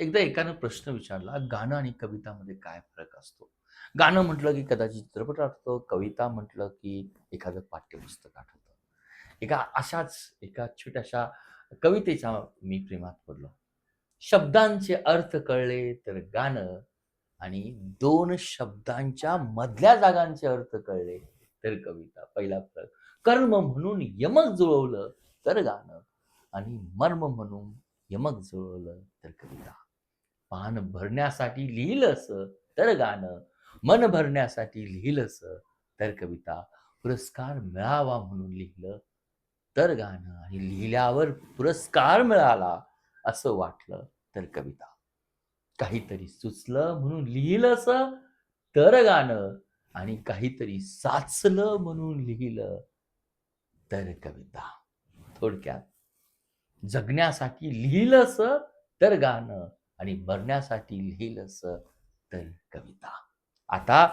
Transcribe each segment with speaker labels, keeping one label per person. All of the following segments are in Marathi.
Speaker 1: एकदा एकानं प्रश्न विचारला गाणं आणि कवितामध्ये काय फरक असतो? गाणं म्हटलं की कदाचित चित्रपट आठवतो कविता म्हटलं की एखादं पाठ्यपुस्तक आठवतं. एका अशाच एका छोट्याशा कवितेच्या मी प्रेमात पडलो. शब्दांचे अर्थ कळले तर गाणं आणि दोन शब्दांच्या मधल्या जागांचे अर्थ कळले तर कविता. पहिला फरक कर्म म्हणून यमक जुळवलं तर गाणं आणि मर्म म्हणून यमक जुळवलं तर कविता. पान भरण्यासाठी लिहिलंस तर गाणं. मन भरण्यासाठी लिहिलंस तर कविता. पुरस्कार मिळावा म्हणून लिहिलं तर गाणं. आणि लिहिल्यावर पुरस्कार मिळाला असं वाटलं तर कविता. काहीतरी सुचलं म्हणून लिहिलंस तर गाणं. आणि काहीतरी साचलं म्हणून लिहिलं तर कविता. थोडक्यात. जगण्यासाठी लिहिलंस तर गाणं. आणि मरण्यासाठी लिहिलंस तर कविता. आता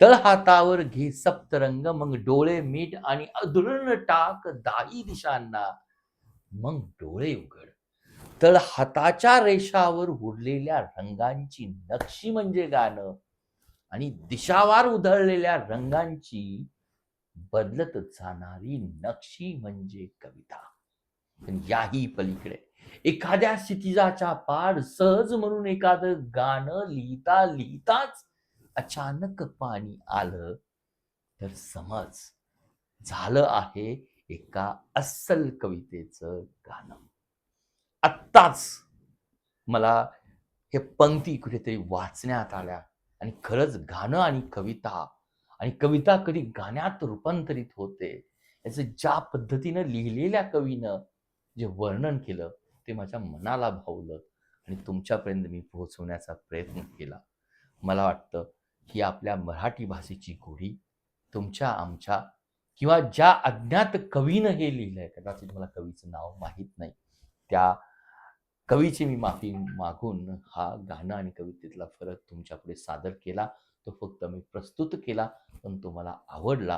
Speaker 1: तळहातावर घे सप्तरंग मग डोळे मीठ आणि अधुरण टाक दाही दिशांना. मग डोळे उघड. तळ हाताच्या रेषावर उडलेल्या रंगांची नक्षी म्हणजे गाणं आणि दिशावार उधळलेल्या रंगांची बदलत जाणारी नक्षी म्हणजे कविता. पण याही पलीकडे. एखाद्या क्षितिजाच्या पार सहज म्हणून एखादं गाणं लिहिता लिहिताच अचानक पाणी आलं तर समज झालं आहे एका अस्सल कवितेचं गाणं. आत्ताच मला हे पंक्ती कुठेतरी वाचण्यात आल्या आणि खरंच गाणं आणि कविता आणि कविता कधी गाण्यात रूपांतरित होते याचं ज्या पद्धतीनं लिहिलेल्या कवीनं जे वर्णन केलं ते माझ्या मनाला भावलं आणि तुमच्यापर्यंत मी पोहोचवण्याचा प्रयत्न केला. मला वाटतं ही आपल्या मराठी भाषेची गोडी तुमच्या आमच्या किंवा ज्या अज्ञात कवीनं हे लिहिलं आहे कदाचित मला कवीचं नाव माहीत नाही त्या कवीची मी माफी मागून हा गाणं आणि कवितेतला फरक तुमच्यापुढे सादर केला. तो फक्त मी प्रस्तुत केला पण तुम्हाला आवडला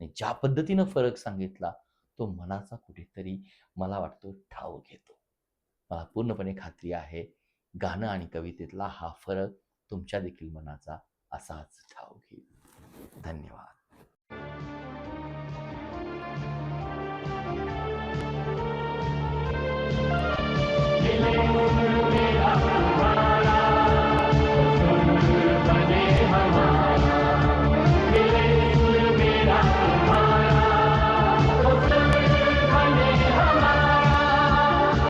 Speaker 1: आणि ज्या पद्धतीनं फरक सांगितला तो मनाचा कुठेतरी मला वाटतो ठाव घेतो. मला पूर्णपणे खात्री आहे गाणं आणि कवितेतला हा फरक तुमच्या देखील मनाचा असाच ठाव घेईल. धन्यवाद.